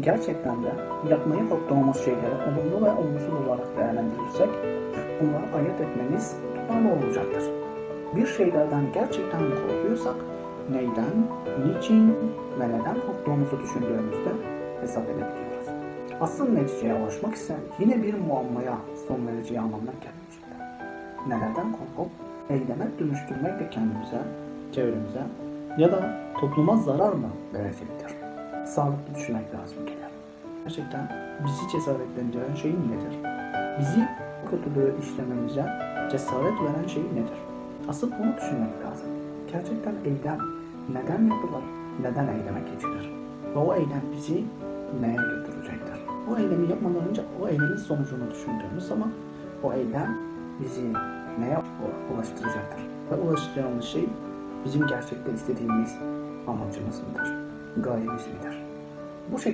Gerçekten de yapmayı korktuğumuz şeyleri olumlu ve olumsuz olarak değerlendirirsek bunları ayırt etmemiz tutarlı olacaktır. Bir şeylerden gerçekten korkuyorsak neyden, niçin ve neden korktuğumuzu düşündüğümüzde hesap edebiliyoruz. Asıl neticeye ulaşmak ise yine bir muammaya son vereceği anlamına gelmeyecektir. Nelerden korkup eyleme dönüştürmek de kendimize, çevremize ya da topluma zarar mı verecektir? Sağlıklı düşünmek lazım gelir. Gerçekten bizi cesaretlendiren şey nedir? Bizi kötülüğü işlememize cesaret veren şey nedir? Asıl bunu düşünmek lazım. Gerçekten eylem neden yapılır, neden eyleme geçilir? Ve o eylem bizi neye götürecektir? O eylemi yapmadan önce o eylemin sonucunu düşündüğümüz zaman o eylem bizi neye ulaştıracaktır? Ve ulaşacağımız şey bizim gerçekten istediğimiz amacımız mıdır? Gayemiz midir? Bu şekilde